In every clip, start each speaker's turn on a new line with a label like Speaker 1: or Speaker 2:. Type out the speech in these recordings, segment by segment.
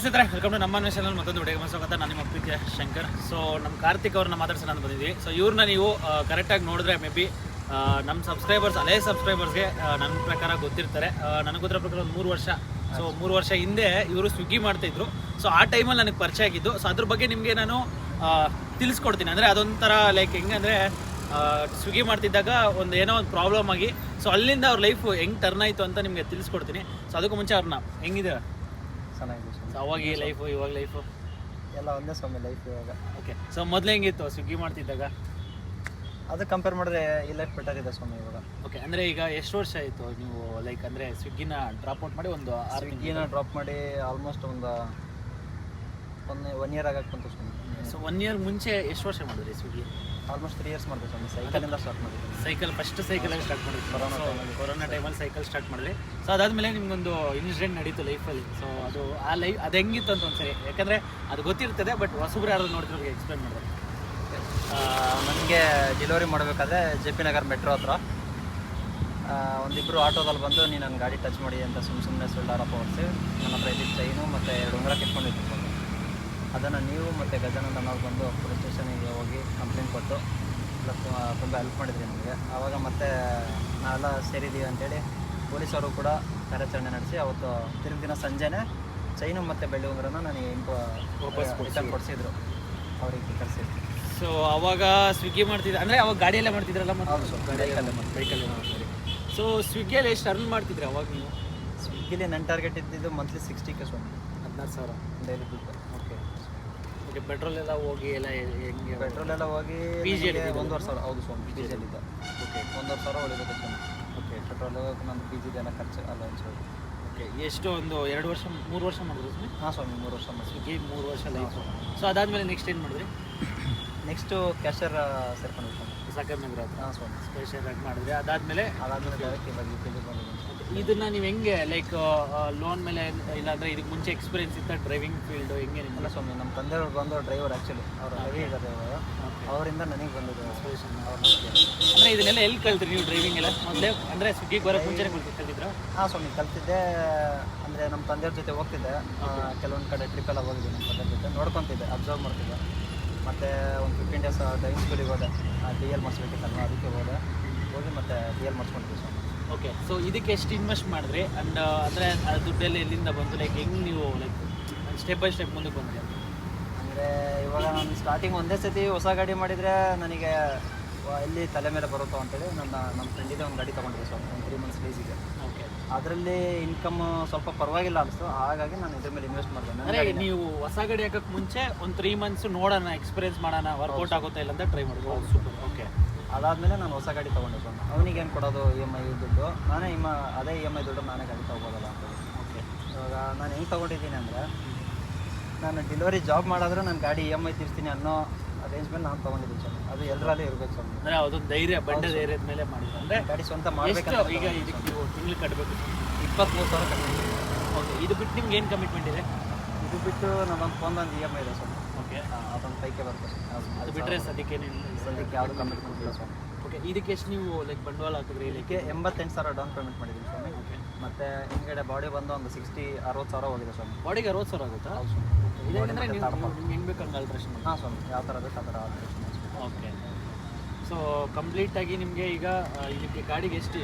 Speaker 1: ಸ್ನೇಹಿತರೆ welcome to ನಮ್ಮ channel ಮತ್ತೊಂದು ವಿಡಿಯೋ ಸ್ವಾಗತ. ನಾನು ನಿಮ್ಮ ಪ್ರೀತಿಯ ಶಂಕರ್. ಸೊ ನಮ್ಮ ಕಾರ್ತಿಕ್ ಅವ್ರನ್ನ ಮಾತಾಡ್ಸೋಣ ಅಂತ ಬಂದಿದ್ವಿ. ಸೊ ಇವ್ರನ್ನ ನೀವು ಕರೆಕ್ಟಾಗಿ ನೋಡಿದ್ರೆ ಮೇ ಬಿ ನಮ್ಮ ಸಬ್ಸ್ಕ್ರೈಬರ್ಸ್ ಅದೇ ಸಬ್ಸ್ಕ್ರೈಬರ್ಸ್ಗೆ ನನ್ನ ಪ್ರಕಾರ ಗೊತ್ತಿರ್ತಾರೆ. ನನಗೆ ಗೊತ್ತಿರೋ ಪ್ರಕಾರ ಒಂದು ಮೂರು ವರ್ಷ. ಸೊ ಮೂರು ವರ್ಷ ಹಿಂದೆ ಇವರು ಸ್ವಿಗ್ಗಿ ಮಾಡ್ತಿದ್ರು ಸೊ ಆ ಟೈಮಲ್ಲಿ ನನಗೆ ಪರಿಚಯ ಆಗಿದ್ದು. ಸೊ ಅದ್ರ ಬಗ್ಗೆ ನಿಮಗೆ ನಾನು ತಿಳಿಸ್ಕೊಡ್ತೀನಿ. ಅಂದರೆ ಅದೊಂಥರ ಲೈಕ್ ಹೆಂಗಂದರೆ ಸ್ವಿಗ್ಗಿ ಮಾಡ್ತಿದ್ದಾಗ ಒಂದು ಏನೋ ಒಂದು ಪ್ರಾಬ್ಲಮ್ ಆಗಿ. ಸೊ ಅಲ್ಲಿಂದ ಅವ್ರ ಲೈಫ್ ಹೆಂಗೆ ಟರ್ನ್ ಆಯಿತು ಅಂತ ನಿಮಗೆ ತಿಳಿಸ್ಕೊಡ್ತೀನಿ. ಸೊ ಅದಕ್ಕೂ ಮುಂಚೆ ಅವ್ರನ್ನ ಹೆಂಗಿದೆ?
Speaker 2: ಚೆನ್ನಾಗಿದೆ
Speaker 1: ಅವಾಗ ಈ ಲೈಫು ಇವಾಗ ಲೈಫು
Speaker 2: ಎಲ್ಲ ಒಂದೇ ಸ್ವಾಮಿ ಲೈಫ್ ಇವಾಗ.
Speaker 1: ಓಕೆ ಸೊ ಮೊದಲು ಹೆಂಗಿತ್ತು ಸ್ವಿಗ್ಗಿ ಮಾಡ್ತಿದ್ದಾಗ?
Speaker 2: ಅದು ಕಂಪೇರ್ ಮಾಡಿದ್ರೆ ಈ ಲೈಫ್ ಬೆಟರ್ ಇದೆ ಸ್ವಾಮಿ ಇವಾಗ.
Speaker 1: ಓಕೆ ಅಂದರೆ ಈಗ ಎಷ್ಟು ವರ್ಷ ಆಯಿತು ನೀವು ಲೈಕ್ ಅಂದರೆ ಸ್ವಿಗ್ಗಿನ ಡ್ರಾಪ್ ಔಟ್ ಮಾಡಿ ಒಂದು ಆರ್
Speaker 2: ಸ್ವಿಗ್ಗಿನ ಡ್ರಾಪ್ ಮಾಡಿ ಆಲ್ಮೋಸ್ಟ್ ಒಂದು ಒನ್ ಒನ್ ಇಯರ್ ಆಗಕ್ಕೆ ಬಂತು ಸ್ವಾಮಿ.
Speaker 1: ಸೊ ಒನ್ ಇಯರ್ ಮುಂಚೆ ಎಷ್ಟು ವರ್ಷ ಮಾಡಿದ್ರಿ ಸ್ವಿಗ್ಗಿ?
Speaker 2: ಆಲ್ಮೋಸ್ಟ್ ತ್ರೀ ಇಯರ್ಸ್ ಮಾಡಿದೆ ಸ್ವಾಮಿ. ಇಂದ ಸ್ಟಾರ್ಟ್ ಮಾಡಿದ್ದೀನಿ
Speaker 1: ಸೈಕಲ್ ಫಸ್ಟ್ ಸೈಕಲಲ್ಲಿ ಸ್ಟಾರ್ಟ್ ಮಾಡಿದ್ರಿ.
Speaker 2: ಕೊರೋನಾ
Speaker 1: ಕೊರೋನಾ ಟೈಮಲ್ಲಿ ಸೈಕಲ್ ಸ್ಟಾರ್ಟ್ ಮಾಡಿದ್ರಿ. ಸೊ ಅದಾದಮೇಲೆ ನಿಮ್ಗೊಂದು ಇನ್ಸಿಡೆಂಟ್ ನಡೀತು ಲೈಫಲ್ಲಿ ಸೊ ಅದು ಆ ಲೈಫ್ ಅದು ಹೆಂಗಿತ್ತು ಅಂತ ಒಂದ್ಸರಿ. ಯಾಕಂದರೆ ಅದು ಗೊತ್ತಿರ್ತದೆ ಬಟ್ ಹೊಸಬ್ರು ಯಾರು ನೋಡಿದ್ರೆ ಎಕ್ಸ್ಪ್ಲೈನ್ ಮಾಡಿದ್ರೆ
Speaker 2: ನನಗೆ ಡೆಲಿವರಿ ಮಾಡಬೇಕಾದ್ರೆ ಜೆ ಪಿ ನಗರ್ ಮೆಟ್ರೋ ಹತ್ರ. ಒಂದಿಬ್ಬರು ಆಟೋದಲ್ಲಿ ಬಂದು ನೀನು ನನ್ನ ಗಾಡಿ ಟಚ್ ಮಾಡಿ ಅಂತ ಸುಮ್ಮ ಸುಮ್ಮನೆ ಸುಳ್ಳಾರಪ್ಪ ಹೊರಿಸಿ ನನ್ನ ಹತ್ರ ಇದ್ದಿದ್ದು ಚೈನು ಮತ್ತು ಎರಡು ಉಂಗ್ರ ಕಿತ್ಕೊಂಡಿದ್ದು ಅದನ್ನು ನೀವು ಮತ್ತು ಗಜಾನಂದನವ್ರು ಬಂದು ಪೊಲೀಸ್ ಸ್ಟೇಷನಿಗೆ ಹೋಗಿ ಕಂಪ್ಲೇಂಟ್ ಕೊಟ್ಟು ಪ್ಲಸ್ ತುಂಬ ಹೆಲ್ಪ್ ಮಾಡಿದ್ರಿ ನಮಗೆ. ಆವಾಗ ಮತ್ತೆ ನಾವೆಲ್ಲ ಸೇರಿದ್ದೀವಿ ಅಂತೇಳಿ ಪೊಲೀಸರು ಕೂಡ ಕಾರ್ಯಾಚರಣೆ ನಡೆಸಿ ಅವತ್ತು ತಿರುಗಿ ದಿನ ಸಂಜೆನೇ ಚೈನು ಮತ್ತು ಬೆಳ್ಳಿ ಉಂಗುರನ ನನಗೆ ಇಂಪು ರಿಟರ್ನ್ ಕೊಡಿಸಿದ್ರು. ಅವ್ರಿಗೆ ಕರೆಸಿದ್ರು.
Speaker 1: ಸೊ ಅವಾಗ ಸ್ವಿಗ್ಗಿ ಮಾಡ್ತಿದ್ರು ಅಂದರೆ ಅವಾಗ ಗಾಡಿಯಲ್ಲೇ ಮಾಡ್ತಿದ್ರಲ್ಲ
Speaker 2: ಬೈಕಲ್ಲೇ
Speaker 1: ಸೊ ಸ್ವಿಗ್ಗಿಯಲ್ಲಿ ಎಷ್ಟು ಅರ್ನ್ ಮಾಡ್ತಿದ್ರಿ ಅವಾಗ ನೀವು?
Speaker 2: ಸ್ವಿಗ್ಗಿಲಿ ನನ್ನ ಟಾರ್ಗೆಟ್ ಇದ್ದಿದ್ದು ಮಂತ್ಲಿ ಸಿಕ್ಸ್ಟಿ ಕೆ ಸ್ವಾಮಿ
Speaker 1: ಹದಿನಾರು ಸಾವಿರ.
Speaker 2: ಡೈಲಿ ದುಡ್ಡು
Speaker 1: ಓಕೆ ಪೆಟ್ರೋಲ್ ಎಲ್ಲ ಹೋಗಿ ಎಲ್ಲ ಹೆಂಗೆ
Speaker 2: ಪೆಟ್ರೋಲ್ ಎಲ್ಲ ಹೋಗಿ ಪಿ
Speaker 1: ಜಿ?
Speaker 2: ಒಂದೂವರೆ ಸಾವಿರ ಹೌದು ಸ್ವಾಮಿ ಪಿ ಜಿಯಲ್ಲಿದ್ದ
Speaker 1: ಓಕೆ
Speaker 2: ಒಂದೂವರೆ ಸಾವಿರ ಉಳಿಬೇಕು ಸ್ವಾಮಿ.
Speaker 1: ಓಕೆ.
Speaker 2: ಪೆಟ್ರೋಲು ನಮ್ಮ ಪಿ ಜಿದೆಲ್ಲ ಖರ್ಚು ಅಲ್ಲ ಅನ್ಸೋದು
Speaker 1: ಓಕೆ ಎಷ್ಟು ಒಂದು ಎರಡು ವರ್ಷ ಮೂರು ವರ್ಷ ಮಾಡಿದ್ರು ಸ್ವಾಮಿ?
Speaker 2: ಹಾಂ ಸ್ವಾಮಿ ಮೂರು ವರ್ಷ ಮಾಡಿ
Speaker 1: ಸ್ವಿಗ್ಗಿ ಮೂರು ವರ್ಷ ಲೈಫ್ ಸೊ ಅದಾದಮೇಲೆ ನೆಕ್ಸ್ಟ್ ಏನು ಮಾಡಿದ್ರಿ?
Speaker 2: ನೆಕ್ಸ್ಟು ಕ್ಯಾಶರ್ ಸೇರ್ಕೊಂಡು ಸ್ವಾಮಿ.
Speaker 1: ಸಾಕರ್ ನಗರ
Speaker 2: ಹಾಂ ಸ್ವಾಮಿ.
Speaker 1: ಸ್ಪೆಷಲ್ ಆಗಿ ಮಾಡಿದ್ರಿ. ಅದಾದಮೇಲೆ?
Speaker 2: ಅದಾದಮೇಲೆ ಡೈರೆಕ್ಟ್ ಇವಾಗ ಯು ಕೆ ಜಿಗೆ ಬಂದಿದ್ದೀನಿ.
Speaker 1: ಇದನ್ನ ನೀವು ಹೆಂಗೆ ಲೈಕ್ ಲೋನ್ ಮೇಲೆ ಇಲ್ಲಾಂದ್ರೆ ಇದಕ್ಕೆ ಮುಂಚೆ ಎಕ್ಸ್ಪೀರಿಯನ್ಸ್ ಇತ್ತ ಡ್ರೈವಿಂಗ್ ಫೀಲ್ಡ್ ಹೆಂಗೆ ನಿಮ್ಮಲ್ಲ
Speaker 2: ಸ್ವಾಮಿ ನಮ್ಮ ತಂದೆಯವ್ರು ಬಂದು ಡ್ರೈವರ್ ಆ್ಯಕ್ಚುಲಿ ಅವರು ಹೆವಿ ಇದ್ದಾರೆ ಇವಾಗ ಅವರಿಂದ ನನಗೆ ಬಂದಿದ್ದು
Speaker 1: ಅಂದರೆ ಇದನ್ನೆಲ್ಲ ಎಲ್ಲಿ ಕಲ್ತ್ರಿ ನೀವು ಡ್ರೈವಿಂಗ್ ಎಲ್ಲ? ಮೊದಲೇ ಅಂದರೆ ಸ್ವಿಗ್ಗಿಗೆ ಬರೋಕ್ಕೆ ಮುಂಚೆನೇ ಕಲ್ತಿದ್ರು?
Speaker 2: ಹಾಂ ಸ್ವಾಮಿ ಕಲ್ತಿದ್ದೆ ಅಂದರೆ ನಮ್ಮ ತಂದೆಯವ್ರ ಜೊತೆ ಹೋಗ್ತಿದ್ದೆ. ಕೆಲವೊಂದು ಕಡೆ ಟ್ರಿಪ್ ಎಲ್ಲ ಹೋಗಿದ್ದೆ ನಮ್ಮ ತಂದೆಯವ್ರ ಜೊತೆ. ನೋಡ್ಕೊತಿದ್ದೆ ಅಬ್ಸರ್ವ್ ಮಾಡ್ತಿದ್ದೆ. ಮತ್ತು ಒಂದು ಫಿಫ್ಟೀನ್ ಡೇಸ್ ಡ್ರೈವಿಂಗ್ ಸ್ಕೂಲಿಗೆ ಹೋದೆ. ಡಿ ಎಲ್ ಮಾಡಿಸ್ಬೇಕಿತ್ತಲ್ವ ಅದಕ್ಕೆ ಹೋದೆ. ಹೋಗಿ ಮತ್ತೆ ಡಿ ಎಲ್ ಮಾಡಿಸ್ಕೊಂಡಿದ್ದೆ ಸ್ವಾಮಿ.
Speaker 1: ಓಕೆ ಸೊ ಇದಕ್ಕೆ ಎಷ್ಟು ಇನ್ವೆಸ್ಟ್ ಮಾಡಿದ್ರಿ? ಅಂಡ್ ಅಂದರೆ ದುಡ್ಡೆಲ್ಲ ಎಲ್ಲಿಂದ ಬಂತು? ಲೈಕ್ ಹೆಂಗೆ ನೀವು ಲೈಕ್ ಸ್ಟೆಪ್ ಬೈ ಸ್ಟೆಪ್ ಮುಂದಕ್ಕೆ ಬಂದ್ರಿ?
Speaker 2: ಅಂದರೆ ಇವಾಗ ನಾನು ಸ್ಟಾರ್ಟಿಂಗ್ ಒಂದೇ ಸತಿ ಹೊಸ ಗಾಡಿ ಮಾಡಿದರೆ ನನಗೆ ಎಲ್ಲಿ ತಲೆ ಮೇಲೆ ಬರುತ್ತೋ ಅಂತೇಳಿ ನನ್ನ ನಮ್ಮ ಫ್ರೆಂಡಿದೆ ಒಂದು ಗಾಡಿ ತೊಗೊಂಡಿದ್ದೆ ಸ್ವಲ್ಪ ಒಂದು ತ್ರೀ ಮಂತ್ಸ್ ಲೀಸಿಗೆ
Speaker 1: ಓಕೆ
Speaker 2: ಅದರಲ್ಲಿ ಇನ್ಕಮ್ ಸ್ವಲ್ಪ ಪರವಾಗಿಲ್ಲ ಅನಿಸ್ತು. ಹಾಗಾಗಿ ನಾನು ಇದ್ರ ಮೇಲೆ ಇನ್ವೆಸ್ಟ್ ಮಾಡಿದೆ.
Speaker 1: ಅಂದರೆ ನೀವು ಹೊಸ ಗಾಡಿ ಹಾಕಕ್ಕೆ ಮುಂಚೆ ಒಂದು ತ್ರೀ ಮಂತ್ಸ್ ನೋಡೋಣ ಎಕ್ಸ್ಪೀರಿಯನ್ಸ್ ಮಾಡೋಣ ವರ್ಕೌಟ್ ಆಗುತ್ತಾ ಇಲ್ಲ ಅಂತ ಟ್ರೈ ಮಾಡಿದ್ರು ಸೂಪರ್ ಓಕೆ
Speaker 2: ಅದಾದಮೇಲೆ ನಾನು ಹೊಸ ಗಾಡಿ ತೊಗೊಂಡೆ ಸೊ ಅವನಿಗೆ ಏನು ಕೊಡೋದು ಇ ಎಂ ಐ ದುಡ್ಡು? ನಾನೇ ಇಮ್ಮ ಅದೇ ಇ ಎಂ ಐ ದುಡ್ಡು ನಾನೇ ಗಾಡಿ ತೊಗೋಬೋದಲ್ಲ ಅಂತ
Speaker 1: ಓಕೆ
Speaker 2: ಇವಾಗ ನಾನು ಹೆಂಗೆ ತೊಗೊಂಡಿದ್ದೀನಿ ಅಂದರೆ ನಾನು ಡೆಲಿವರಿ ಜಾಬ್ ಮಾಡಿದ್ರೆ ನಾನು ಗಾಡಿ ಇ ಎಂ ಐ ತೀರ್ಸ್ತೀನಿ ಅನ್ನೋ ಅರೇಂಜ್ಮೆಂಟ್ ನಾನು ತೊಗೊಂಡಿದ್ದೀನಿ ಸರ್ ಅದು ಎಲ್ಲರಲ್ಲೂ ಇರಬೇಕು ಸರ್
Speaker 1: ಅಂದರೆ ಅದು ಧೈರ್ಯ ಬಂಡೆ ಧೈರ್ಯದ ಮೇಲೆ ಮಾಡಿದ್ರು ಅಂದರೆ
Speaker 2: ಗಾಡಿ ಸ್ವಂತ ಮಾಡಬೇಕು
Speaker 1: ಈಗ ಇದಕ್ಕೆ ನೀವು ತಿಂಗ್ಳು ಕಟ್ಟಬೇಕು
Speaker 2: ಇಪ್ಪತ್ತ್ಮೂರು ಸಾವಿರ ಕಟ್ಟಬೇಕು
Speaker 1: ಓಕೆ ಇದು ಬಿಟ್ಟು ನಿಮ್ಗೆ ಏನು ಕಮಿಟ್ಮೆಂಟ್ ಇದೆ?
Speaker 2: ಇದು ಬಿಟ್ಟು ನಮ್ಮೊಂದು ಫೋನ್ ಒಂದು ಇ ಎಂ ಐ ಇದೆ ಸ್ವಾಮಿ
Speaker 1: ಓಕೆ.
Speaker 2: ಅದೊಂದು ಕೈಗೆ ಬರುತ್ತೆ ಅದು
Speaker 1: ಬಿಟ್ಟರೆ ಸದ್ಯಕ್ಕೆ
Speaker 2: ಸದ್ಯಕ್ಕೆ ಯಾವುದು ಕಮಿಟ್ಮೆಂಟ್ ಇಲ್ಲ ಸರ್.
Speaker 1: ಓಕೆ ಇದಕ್ಕೆ ಎಷ್ಟು ನೀವು ಲೈಕ್ ಬಂಡವಾಳ ಹಾಕಿದ್ರಿ
Speaker 2: ಇದಕ್ಕೆ ಎಂಬತ್ತೆಂಟು ಸಾವಿರ ಡೌನ್ ಪೇಮೆಂಟ್ ಮಾಡಿದ್ದೀನಿ ಸ್ವಾಮಿ.
Speaker 1: ಓಕೆ.
Speaker 2: ಮತ್ತು ಹಿಂದ್ಗಡೆ ಬಾಡಿ ಬಂದು ಒಂದು ಸಿಕ್ಸ್ಟಿ ಅರವತ್ತು ಸಾವಿರ ಹೋಗಿದೆ ಸ್ವಾಮಿ.
Speaker 1: ಬಾಡಿಗೆ ಅರವತ್ತು ಸಾವಿರ ಆಗುತ್ತಾ? ಇದೇನೆಂದರೆ ನೀವು ನಿಮ್ಗೆ ಹೆಂಗೆ ಬೇಕು ಹಂಗೆ ಆಲ್ಟ್ರೇಷನ್
Speaker 2: ಹಾಂ ಸ್ವಾಮಿ ಯಾವ ಥರ ಬೇಕು ಆ ಥರ ಆಲ್ಟ್ರೇಷನ್
Speaker 1: ಓಕೆ. ಸೊ ಕಂಪ್ಲೀಟಾಗಿ ನಿಮಗೆ ಈಗ ಇದಕ್ಕೆ ಗಾಡಿಗೆ ಎಷ್ಟು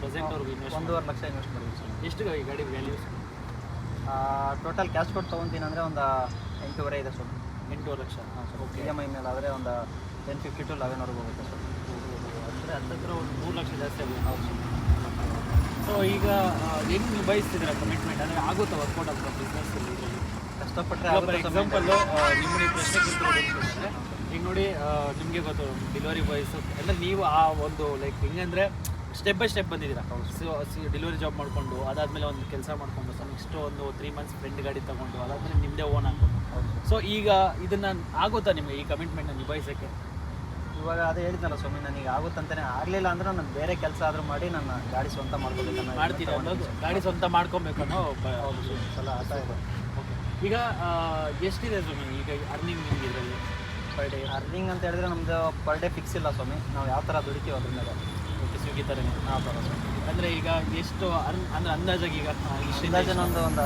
Speaker 1: ಪ್ರೆಸೆಂಟ್ವರೆಗೂ ಇನ್ವೆಸ್ಟ್
Speaker 2: ಒಂದೂವರೆ ಲಕ್ಷ ಇನ್ವೆಸ್ಟ್ ಮಾಡಿದ್ವಿ ಸ್ವಾಮಿ.
Speaker 1: ಎಷ್ಟು ಈ ಗಾಡಿ ವ್ಯಾಲ್ಯೂಸ್
Speaker 2: ಟೋಟಲ್ ಕ್ಯಾಶ್ ಕೊಟ್ಟು ತೊಗೊತೀನಿ ಅಂದರೆ ಒಂದು ಎಂಟೂವರೆ ಇದೆ ಸ್ವಾಮಿ.
Speaker 1: ಎಂಟೂವರೆ ಲಕ್ಷ. ಹಾಂ sir.
Speaker 2: E
Speaker 1: okay
Speaker 2: M I ಮೇಲೆ ಆದರೆ ಒಂದು ಟೆನ್ ಫಿಫ್ಟಿ ಟು ಲೆವೆನ್ವರೆಗೆ ಹೋಗುತ್ತೆ ಸರ್.
Speaker 1: ಅಂದರೆ ಹತ್ತತ್ರ ಒಂದು ಮೂರು ಲಕ್ಷ ಜಾಸ್ತಿ ಆಗುತ್ತೆ. ಸೊ ಈಗ ಹೆಂಗೆ ನಿಭಾಯಿಸ್ತಿದ್ದೀರ ಕಮಿಟ್ಮೆಂಟ್ ಅಂದರೆ ಆಗುತ್ತೆ ವರ್ಕೌಟ್ ಆಗ್ತದೆ ಬಿಸ್ನೆಸ್
Speaker 2: ಕಷ್ಟಪಟ್ಟರೆ
Speaker 1: ಫಾರ್
Speaker 2: ಆಗುತ್ತೆ ಸ್ವಾಮಿ.
Speaker 1: ಎಕ್ಸಾಂಪಲ್ ನಿಮ್ಮ ನೀವು ಪ್ರಶ್ನೆ ಕೇಳ್ತಿರೋದು ಈಗ ನೋಡಿ ನಿಮಗೆ ಗೊತ್ತು ಡೆಲಿವರಿ ಬಾಯ್ಸು ಅಂದರೆ ನೀವು ಆ ಒಂದು ಲೈಕ್ ಹೆಂಗಂದ್ರೆ ಸ್ಟೆಪ್ ಬೈ ಸ್ಟೆಪ್ ಬಂದಿದ್ದೀರಾ? ಸೊ ಡೆಲಿವರಿ ಜಾಬ್ ಮಾಡಿಕೊಂಡು ಅದಾದಮೇಲೆ ಒಂದು ಕೆಲಸ ಮಾಡಿಕೊಂಡು ಸೊ ನೆಕ್ಸ್ಟ್ ಒಂದು ತ್ರೀ ಮಂತ್ಸ್ ಫ್ರೆಂಡ್ ಗಾಡಿ ತಗೊಂಡು ಅದಾದಮೇಲೆ ನಿಮ್ಮದೇ ಓನ್ ಹಾಕೊಂಡು ಸೊ ಈಗ ಇದನ್ನ ಆಗುತ್ತಾ ನಿಮಗೆ ಈ ಕಮಿಟ್ಮೆಂಟ್ನ ನಿಭಾಯಿಸೋಕ್ಕೆ?
Speaker 2: ಇವಾಗ ಅದೇ ಹೇಳಿದ್ನಲ್ಲ ಸ್ವಾಮಿ ನನಗೆ ಆಗುತ್ತಂತಾನೆ ಆಗಲಿಲ್ಲ ಅಂದ್ರೆ ನಾನು ಬೇರೆ ಕೆಲಸ ಆದರೂ ಮಾಡಿ ನನ್ನ ಗಾಡಿ ಸ್ವಂತ ಮಾಡ್ಕೋಬೇಕು
Speaker 1: ಮಾಡ್ತೀನಿ ಅನ್ನೋದು? ಗಾಡಿ ಸ್ವಂತ ಮಾಡ್ಕೊಬೇಕು ಅನ್ನೋ
Speaker 2: ಸಲ ಆಟ ಇದೆ.
Speaker 1: ಈಗ ಎಷ್ಟಿದೆ ಸ್ವಾಮಿ ಈಗ ಅರ್ನಿಂಗ್ ನಿಮಗೆ ಇದರಲ್ಲಿ? ಪರ್ ಡೇ
Speaker 2: ಅರ್ನಿಂಗ್ ಅಂತ ಹೇಳಿದ್ರೆ ನಮ್ಮದು ಪರ್ ಡೇ ಫಿಕ್ಸ್ ಇಲ್ಲ ಸ್ವಾಮಿ. ನಾವು ಯಾವ ಥರ ದುಡಿತೀವಿ ಅದ್ರ ಮೇಲೆ.
Speaker 1: ಓಕೆ ಸ್ವಿಗ್ಗಿ ಥರನೇ
Speaker 2: ಥರ
Speaker 1: ಅಂದರೆ ಈಗ ಎಷ್ಟು ಅನ್ ಅಂದ್ರೆ ಅಂದಾಜಾಗಿ ಈಗ ಇಷ್ಟು
Speaker 2: ಅಂದಾಜು ಒಂದು ಒಂದು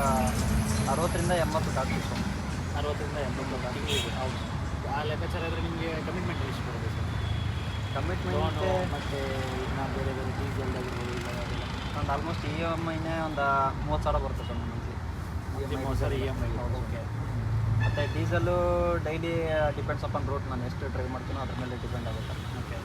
Speaker 2: ಅರವತ್ತರಿಂದ ಎಂಬತ್ತು ಸ್ವಾಮಿ
Speaker 1: ಅರವತ್ತರಿಂದ ಎಂಬತ್ತು ತಿಂಗಳಿಗೆ ಹೌದು. ಆ ಲೆಕ್ಕಾಚಾರ ಆದರೆ ನಿಮಗೆ ಕಮಿಟ್ಮೆಂಟ್ ಎಷ್ಟು ಬರುತ್ತೆ ಸರ್?
Speaker 2: ಕಮಿಟ್ಮೆಂಟ್
Speaker 1: ಮತ್ತು ಇನ್ನು ಬೇರೆ ಬೇರೆ ಡೀಸೆಲ್ ಆಗಿರ್ಬೋದು ಇಲ್ಲ
Speaker 2: ಒಂದು ಆಲ್ಮೋಸ್ಟ್ ಇ ಎಂ ಐನೇ ಒಂದು ಮೂವತ್ತು ಸಾವಿರ ಬರುತ್ತೆ ಸರ್ ಮಂತ್ಲಿ
Speaker 1: ಮೂವತ್ತು ಸಾವಿರ ಇ ಎಂ ಐ ಓಕೆ
Speaker 2: ಮತ್ತು diesel daily depends on route ನಾನು ಎಷ್ಟು ಡ್ರೈವ್ ಮಾಡ್ತೀನೋ ಅದ್ರ ಮೇಲೆ ಡಿಪೆಂಡ್ ಆಗುತ್ತೆ.
Speaker 1: ಓಕೆ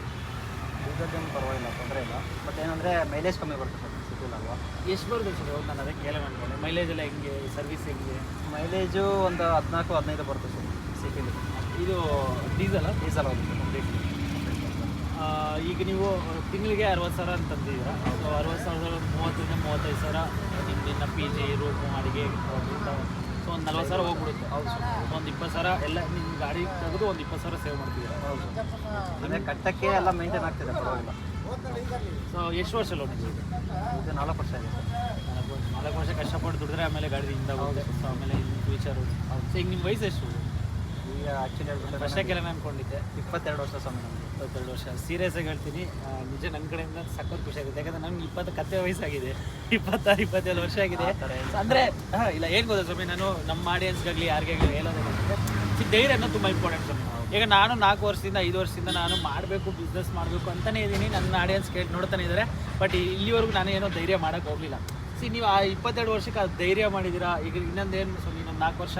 Speaker 2: ಡೀಸೆಲ್ ಏನು ಪರವಾಗಿಲ್ಲ ತೊಂದರೆ ಇಲ್ಲ. ಬಟ್ ಏನಂದರೆ ಮೈಲೇಜ್ ಕಮ್ಮಿ ಬರುತ್ತೆ ಸರ್ ಸಿಟಿಲಲ್ವಾ
Speaker 1: ಎಷ್ಟು ಬರುತ್ತೆ ಸರ್ ಹೋಗಿ ನಾನು ಅದಕ್ಕೆ ಕೇಳೋಣ ಅನ್ಕೊಂಡೆ ಮೈಲೇಜ್ ಎಲ್ಲ ಹೆಂಗೆ ಸರ್ವಿಸ್ ಹೆಂಗೆ?
Speaker 2: ಮೈಲೇಜು ಒಂದು ಹದಿನಾಲ್ಕು ಹದಿನೈದು ಬರುತ್ತೆ ಸರ್ ಸಿಟಿಲಿ
Speaker 1: ಇದು ಡೀಸೆಲ್ಲ
Speaker 2: ಡೀಸೆಲ್ ಆಗುತ್ತೆ
Speaker 1: ಆ, ಈಗ ನೀವು ತಿಂಗಳಿಗೆ ಅರವತ್ತು ಸಾವಿರ ಅಂತ ತಂದಿದ್ದೀರ ಸೊ ಅರವತ್ತು ಸಾವಿರದ ಮೂವತ್ತರಿಂದ ಮೂವತ್ತೈದು ಸಾವಿರ ನಿಮ್ಮ ಪಿ ಜಿ ರೂಮು ಅಡುಗೆ ಒಂದು ನಲ್ವತ್ತು ಸಾವಿರ ಹೋಗ್ಬಿಡುತ್ತೆ. ಒಂದು ಇಪ್ಪತ್ತು ಸಾವಿರ ಎಲ್ಲ ನಿಮ್ಮ ಗಾಡಿ ತೆಗೆದು ಒಂದು ಇಪ್ಪತ್ತು ಸಾವಿರ ಸೇವ್ ಮಾಡ್ತೀವಿ.
Speaker 2: ಅಂದರೆ ಕಟ್ಟಕ್ಕೆ ಎಲ್ಲ ಮೇಂಟೈನ್ ಆಗ್ತಿದೆ ಪರವಾಗಿಲ್ಲ.
Speaker 1: ಸೊ ಎಷ್ಟು ವರ್ಷ ಲೋನ್ ಇದೆ? ಇದು?
Speaker 2: ನಾಲ್ಕು ವರ್ಷ ಇದೆ ಸರ್
Speaker 1: ನಾಲ್ಕು ವರ್ಷ. ನಾಲ್ಕು ವರ್ಷ ಕಷ್ಟಪಟ್ಟು ದುಡಿದ್ರೆ ಆಮೇಲೆ ಗಾಡಿ ಹಿಂದೆ ಹೋಗುತ್ತೆ. ಸೊ ಆಮೇಲೆ ಇನ್ನು ಫ್ಯೂಚರು ಸೊ ಈಗ ನಿಮ್ಮ ವಯಸ್ಸು ಎಷ್ಟು?
Speaker 2: ಈಗ ಆ್ಯಕ್ಚುಲಿ ಹೇಳ್ಬಿಟ್ಟು
Speaker 1: ಅನ್ಕೊಂಡಿದ್ದೆ.
Speaker 2: ಇಪ್ಪತ್ತೆರಡು ವರ್ಷ ಸಮಯ ನಮಗೆ
Speaker 1: ಇಪ್ಪತ್ತೆರಡು ವರ್ಷ. ಸೀರಿಯಸ್ ಆಗಿ ಹೇಳ್ತೀನಿ. ನಿಜ ನನ್ನ ಕಡೆಯಿಂದ ಸಖತ್ ಖುಷಿ ಆಗುತ್ತೆ. ಯಾಕಂದ್ರೆ ನಮ್ಗೆ ಇಪ್ಪತ್ತು ಕತ್ತೆ ವಯಸ್ಸಾಗಿದೆ. ಇಪ್ಪತ್ತಾರು ಇಪ್ಪತ್ತೇಳು ವರ್ಷ ಆಗಿದೆ. ಅಂದ್ರೆ ಇಲ್ಲ ಏನು ಗೊತ್ತಾ ಸ್ವಾಮಿ ನಾನು ನಮ್ಮ ಆಡಿಯನ್ಸ್ಗಾಗಲಿ ಯಾರಿಗಾಗಲಿ ಆಗಲಿ ಈ ಧೈರ್ಯ ಅನ್ನೋದು ತುಂಬ ಇಂಪಾರ್ಟೆಂಟ್ ಸ್ವಾಮಿ. ಈಗ ನಾನು ನಾಲ್ಕು ವರ್ಷದಿಂದ ಐದು ವರ್ಷದಿಂದ ನಾನು ಮಾಡಬೇಕು ಬಿಸ್ನೆಸ್ ಮಾಡಬೇಕು ಅಂತಲೇ ಇದ್ದೀನಿ. ನನ್ನ ಆಡಿಯನ್ಸ್ ಕೇಳಿ ನೋಡ್ತಾನೆ ಇದ್ದಾರೆ. ಬಟ್ ಇಲ್ಲಿವರೆಗೂ ನಾನು ಏನೋ ಧೈರ್ಯ ಮಾಡೋಕ್ಕೆ ಹೋಗಲಿಲ್ಲ. ಸಿ ನೀವು ಆ ಇಪ್ಪತ್ತೆರಡು ವರ್ಷಕ್ಕೆ ಅದು ಧೈರ್ಯ ಮಾಡಿದ್ದೀರಾ? ಈಗ ಇನ್ನೊಂದೇನು ಸ್ವಾಮಿ ಇನ್ನೊಂದು ನಾಲ್ಕು ವರ್ಷ.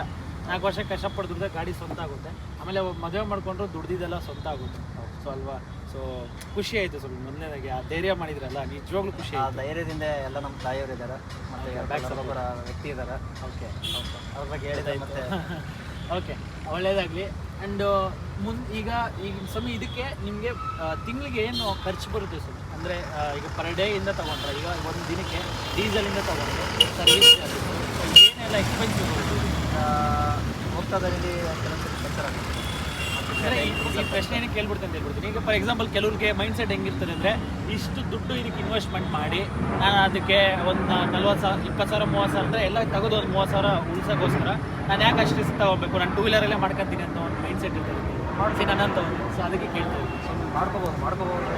Speaker 1: ನಾಲ್ಕು ವರ್ಷ ಕಷ್ಟಪಟ್ಟು ಗಾಡಿ ಸ್ವಂತ ಆಗುತ್ತೆ. ಆಮೇಲೆ ಮದುವೆ ಮಾಡಿಕೊಂಡ್ರು ದುಡ್ದಿದ್ದೆಲ್ಲ ಸ್ವಂತ ಆಗುತ್ತೆ. ಸೊ ಅಲ್ವಾ? ಸೊ ಖುಷಿ ಆಯಿತು ಸ್ವಲ್ಪ ಮೊದಲನೇದಾಗಿ. ಆ ಧೈರ್ಯ ಮಾಡಿದ್ರಲ್ಲ ನಿಜವಾಗ್ಲೂ ಖುಷಿ
Speaker 2: ಆ
Speaker 1: ಆಯಿತು.
Speaker 2: ಧೈರ್ಯದಿಂದ ಎಲ್ಲ ನಮ್ಮ ತಾಯಿಯವರು ಇದ್ದಾರೆ ಮತ್ತು ಒಬ್ಬರ ವ್ಯಕ್ತಿ ಇದ್ದಾರೆ
Speaker 1: ಓಕೆ
Speaker 2: ಅವ್ರ ಬಗ್ಗೆ ಹೇಳಿದೆ ಮತ್ತೆ
Speaker 1: ಓಕೆ ಒಳ್ಳೇದಾಗಲಿ. ಆ್ಯಂಡ್ ಮುನ್ ಈಗ ಈಗ ಸ್ವಾಮಿ ಇದಕ್ಕೆ ನಿಮಗೆ ತಿಂಗಳಿಗೆ ಏನು ಖರ್ಚು ಬರುತ್ತೆ ಸರ್? ಅಂದರೆ ಈಗ ಪರ್ ಡೇ ಇಂದ ತಗೊಂಡ್ರೆ ಈಗ ಒಂದು ದಿನಕ್ಕೆ ಡೀಸೆಲಿಂದ ತಗೊಂಡ್ರೆ ಸರ್ವಿಸ್ ಏನೆಲ್ಲ ಎಕ್ಸ್ಪೆನ್ಸಿವ್ ಬರುತ್ತೆ?
Speaker 2: ಆ, ಹೋಗ್ತಾ ದಾರಿಲಿ ಕೆಲವೊಂದ್ಸರಿ ಪಂಚರ್ ಆಗುತ್ತೆ
Speaker 1: ಈ ಈ ಪ್ರಶ್ನೆ ಏನಕ್ಕೆ ಕೇಳ್ಬಿಡ್ತೀನಿ ಅಂತ ಹೇಳ್ಬಿಡ್ತೀನಿ. ಈಗ ಫಾರ್ ಎಕ್ಸಾಂಪಲ್ ಕೆಲವ್ರಿಗೆ ಮೈಂಡ್ ಸೆಟ್ ಹೆಂಗಿರ್ತದೆ ಅಂದರೆ ಇಷ್ಟು ದುಡ್ಡು ಇದಕ್ಕೆ ಇನ್ವೆಸ್ಟ್ಮೆಂಟ್ ಮಾಡಿ ನಾನು ಅದಕ್ಕೆ ಒಂದು ನಲ್ವತ್ತು ಸಾವಿರ ಇಪ್ಪತ್ತು ಸಾವಿರ ಮೂವತ್ತು ಸಾವಿರ ಅಂದರೆ ಎಲ್ಲ ತೆಗೆದು ಒಂದು ಮೂವತ್ತು ಸಾವಿರ ಉಳ್ಸೋಕ್ಕೋಸ್ಕರ ನಾನು ಯಾಕೆ ಅಷ್ಟು ರಿಸ್ಕ್ ತಗೋಬೇಕು? ನಾನು ಟೂ ವೀಲರಲ್ಲೇ ಮಾಡ್ಕೊತೀನಿ ಅಂತ ಒಂದು ಮೈಂಡ್ ಸೆಟ್ ಇರ್ತದೆ ಮಾಡಿಸಿ ಒಂದು ಸೊ ಅದಕ್ಕೆ
Speaker 2: ಸೊ ಮಾಡ್ಕೋಬೋದು ಮಾಡ್ಕೋಬೋದು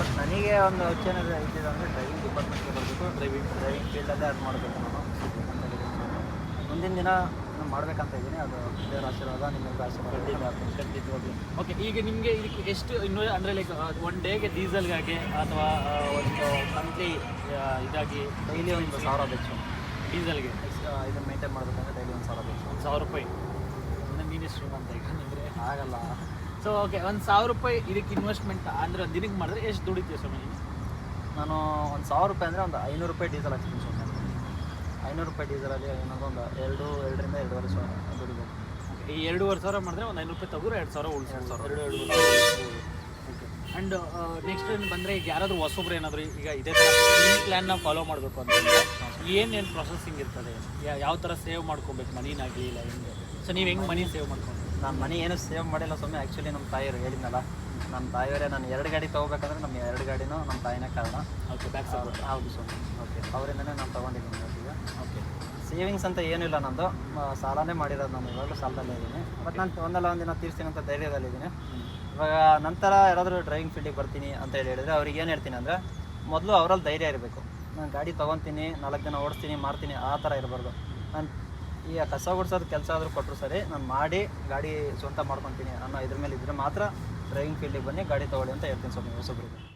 Speaker 2: ಬಟ್ ನನಗೆ ಒಂದು ಯೋಚನೆ ಐಡಿಯಾ ಅಂದರೆ ಡ್ರೈವಿಂಗ್ ಡಿಪಾರ್ಟ್ಮೆಂಟ್ಗೆ ಬರಬೇಕು ಡ್ರೈವಿಂಗ್ ಡ್ರೈವಿಂಗ್ ಫೀಲ್ಡಲ್ಲೇ ಅದು ಮಾಡಬೇಕು ನಾನು. ಮುಂದಿನ ದಿನ ನಾನು ಮಾಡ್ಬೇಕಂತ ಇದ್ದೀನಿ. ಅದು ದೇವರ ಆಶೀರ್ವಾದ ನಿಮ್ಮೆಲ್ಲರ ಆಶೀರ್ವಾದ.
Speaker 1: ಖಂಡಿತವಾಗ್ಲೂ. ಓಕೆ ಈಗ ನಿಮಗೆ ಇದಕ್ಕೆ ಎಷ್ಟು ಇನ್ನು ಅಂದರೆ ಲೈಕ್ ಒನ್ ಡೇಗೆ ಡೀಸೆಲ್ಗಾಗಿ ಅಥವಾ ಒಂದು ಮಂತ್ಲಿ ಇದಾಗಿ
Speaker 2: ಡೈಲಿ ಒಂದು ಸಾವಿರ ಬೇಕು.
Speaker 1: ಡೀಸೆಲ್ಗೆ?
Speaker 2: ಇದು ಮೇಂಟೈನ್ ಮಾಡಬೇಕಂದ್ರೆ ಡೈಲಿ ಒಂದು ಸಾವಿರ ಬೇಕು.
Speaker 1: ಒಂದು ಸಾವಿರ ರೂಪಾಯಿ. ಅಂದರೆ ನೀನೇ ಅಂತ ಈಗ ಅಂದರೆ?
Speaker 2: ಆಗಲ್ಲ
Speaker 1: ಸೊ ಓಕೆ ಒಂದು ಸಾವಿರ ರೂಪಾಯಿ ಇದಕ್ಕೆ ಇನ್ವೆಸ್ಟ್ಮೆಂಟ್ ಅಂದರೆ ಒಂದು ದಿನಕ್ಕೆ ಮಾಡಿದ್ರೆ ಎಷ್ಟು ದುಡಿತೀವಿ ಸ್ವಾಮಿ
Speaker 2: ನಾನು ಒಂದು ಸಾವಿರ ರೂಪಾಯಿ ಅಂದರೆ ಒಂದು ಐನೂರು ರೂಪಾಯಿ ಡೀಸೆಲ್ ಹಾಕ್ತೀನಿ ಸುಮ್ಮನೆ ಐನೂರು ರೂಪಾಯಿ ಡೀಸೆಲಲ್ಲಿ ಏನಾದ್ರು ಒಂದು ಎರಡು ಎರಡರಿಂದ ಎರಡೂವರೆ ಸಾವಿರ ದುಡಿಬೇಕು
Speaker 1: ಈ ಎರಡೂವರೆ ಸಾವಿರ ಮಾಡಿದ್ರೆ ಒಂದು ಐನೂರು ರೂಪಾಯಿ ತಗೋರು ಎರಡು ಸಾವಿರ ಉಳಿಸಿ
Speaker 2: ಎರಡು ಸಾವಿರ.
Speaker 1: ಎರಡು ಎರಡು ಓಕೆ ಆ್ಯಂಡ್ ನೆಕ್ಸ್ಟ್ ಏನು ಬಂದರೆ ಈಗ ಯಾರಾದರೂ ಹೊಸೊಬ್ರು ಏನಾದರೂ ಈಗ ಇದೇ ಥರ ಈ ಪ್ಲ್ಯಾನ್ನ ಫಾಲೋ ಮಾಡಬೇಕು ಅಂತಂದರೆ ಏನೇನು ಪ್ರೊಸೆಸಿಂಗ್ ಇರ್ತದೆ ಯಾವ ಥರ ಸೇವ್ ಮಾಡ್ಕೊಬೇಕು ಮನಿನಾಗಲಿ ಇಲ್ಲ ಹೆಂಗೆ? ಸೊ ನೀವು ಹೆಂಗೆ ಮನಿ ಸೇವ್ ಮಾಡ್ಕೊಂಡು
Speaker 2: ನಾನು ಮನಿ ಏನೂ ಸೇವ್ ಮಾಡಿಲ್ಲ ಸ್ವಾಮಿ. ಆ್ಯಕ್ಚುಲಿ ನಮ್ಮ ತಾಯಿಯರು ಹೇಳಿದ್ನಲ್ಲ ನಮ್ಮ ತಾಯಿಯವರೇ ನಾನು ಎರಡು ಗಾಡಿ ತೊಗೋಬೇಕಂದ್ರೆ ನಮ್ಮ ಎರಡು ಗಾಡಿನೂ ನಮ್ಮ ತಾಯಿನೇ ಕಾರಣ.
Speaker 1: ಓಕೆ ಬ್ಯಾಕ್ ಸಪೋರ್ಟ್
Speaker 2: ಹೌದು ಸರ್. ಓಕೆ ಅವರಿಂದನೇ ನಾನು ತೊಗೊಂಡಿದ್ದೀನಿ ಇವತ್ತಿಗೆ.
Speaker 1: ಓಕೆ
Speaker 2: ಸೇವಿಂಗ್ಸ್ ಅಂತ ಏನೂ ಇಲ್ಲ ನಂದು. ಸಾಲನೇ ಮಾಡಿರೋದು ನಾನು ಇವಾಗಲೂ ಸಾಲದಲ್ಲೇ ಇದ್ದೀನಿ. ಬಟ್ ನಾನು ಒಂದಲ್ಲ ಒಂದಿನ ತೀರ್ಸ್ತೀನಿ ಅಂತ ಧೈರ್ಯದಲ್ಲಿದ್ದೀನಿ ಇವಾಗ ನಂತರ ಯಾರಾದರೂ ಡ್ರೈವಿಂಗ್ ಫೀಲ್ಡಿಗೆ ಬರ್ತೀನಿ ಅಂತ ಹೇಳಿ ಹೇಳಿದರೆ ಅವ್ರಿಗೆ ಏನು ಹೇಳ್ತೀನಿ ಅಂದರೆ ಮೊದಲು ಅವರಲ್ಲಿ ಧೈರ್ಯ ಇರಬೇಕು. ನಾನು ಗಾಡಿ ತೊಗೊತೀನಿ ನಾಲ್ಕು ದಿನ ಓಡಿಸ್ತೀನಿ ಮಾಡ್ತೀನಿ ಆ ಥರ ಇರಬಾರ್ದು. ನಾನು ಈಗ ಕಸ ಗುಡ್ಸೋದು ಕೆಲಸ ಆದರೂ ಕೊಟ್ಟರು ಸರಿ ನಾನು ಮಾಡಿ ಗಾಡಿ ಸ್ವಂತ ಮಾಡ್ಕೊತೀನಿ ಅನ್ನೋ ಇದ್ರ ಮೇಲೆ ಇದ್ದರೆ ಮಾತ್ರ ಡ್ರೈವಿಂಗ್ ಫೀಲ್ಡಿಗೆ ಬನ್ನಿ ಗಾಡಿ ತೊಗೊಳ್ಳಿ ಅಂತ ಹೇಳ್ತೀನಿ ಸ್ವಾಮಿ ಹೊಸಬ್ರಿಗೆ.